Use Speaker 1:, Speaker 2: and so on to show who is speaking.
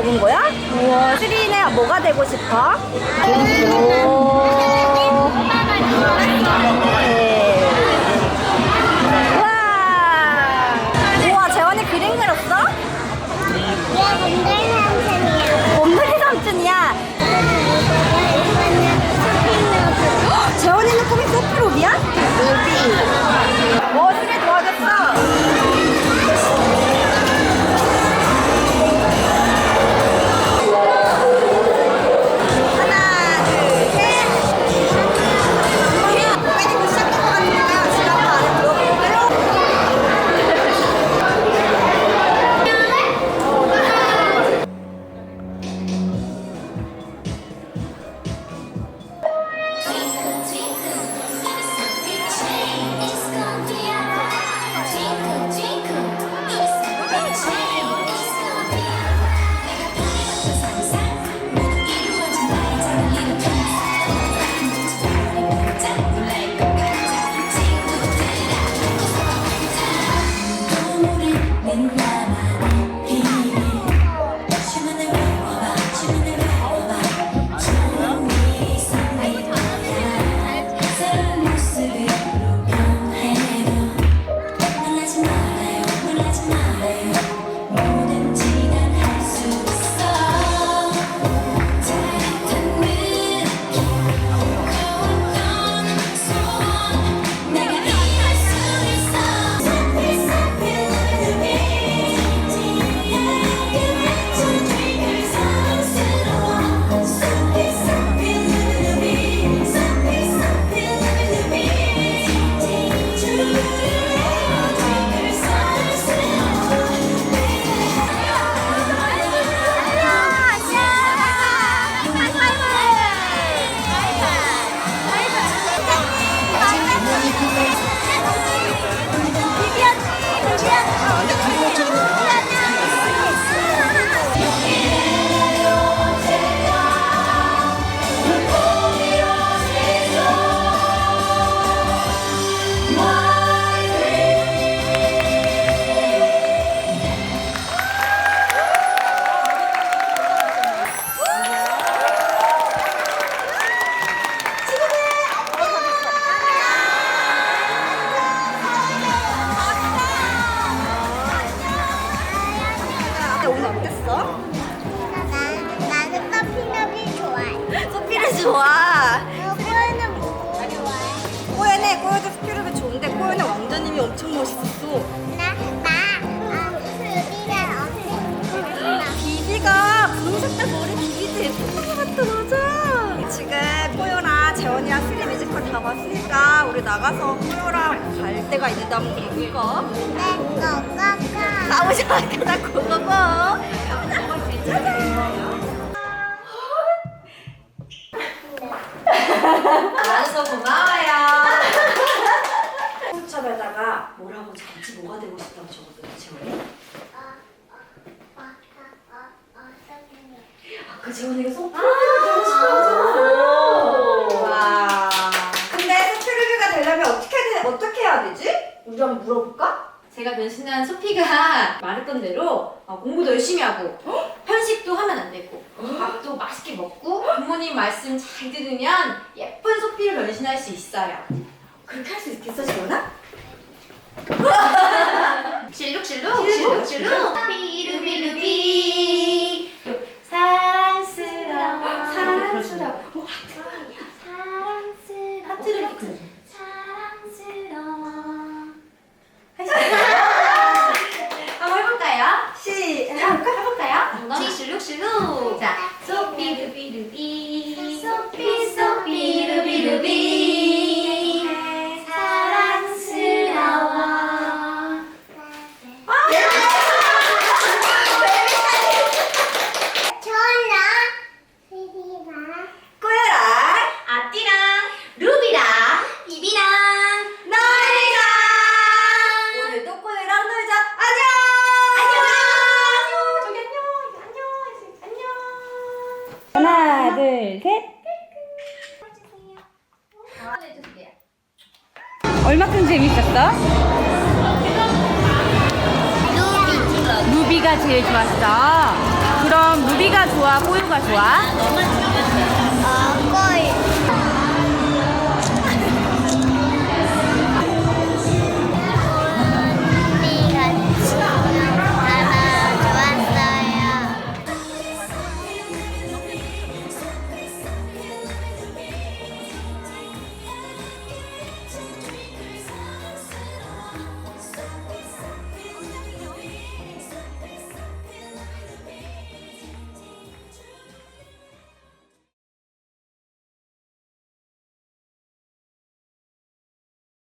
Speaker 1: 적은 거야? 우와, 스리는 뭐가 되고 싶어? 오. 네. 우와. 우와, 재원이 그림 그렸어? 곰돌이 삼촌이야. 헉, 재원이는 꿈이 소프로비야? 왕자님이 엄청 멋있었어.
Speaker 2: 나, 나, 어, 수비가 어때?
Speaker 1: 비비가 분홍색깔 머리 비비도 예쁜 것 같아, 맞아. 지금 꼬연아, 재원이랑 스리 뮤지컬 다 봤으니까 우리 나가서 꼬연랑 갈 데가 한번 가볼까?
Speaker 2: 내 거까까.
Speaker 1: 가보자, 가자, 고고고. 많아서 고마워요. 수첩에다가 뭐라고 잠시 뭐가 되고 싶다고 적었어요, 재원이? 아, 그 재원이가 되고 싶다고 와. 근데 소프로비가 되려면 어떻게, 돼- 어떻게 해야 되지? 우리 한번 물어볼까?
Speaker 3: 제가 변신한 소피가 말했던 대로 어, 공부도 열심히 하고 편식도 하면 안 되고 밥도 맛있게 먹고 부모님 말씀 잘 들으면 예쁜 소피를 변신할 수 있어요.
Speaker 1: 그렇게 할 수 있겠어, 재원아?
Speaker 3: 실룩실룩 실룩실룩 해볼
Speaker 1: 하나, 둘, 셋! 얼마큼 재밌었어? 루비가 제일 좋았어.
Speaker 3: 그럼 루비가 좋아, 뽀요가 좋아?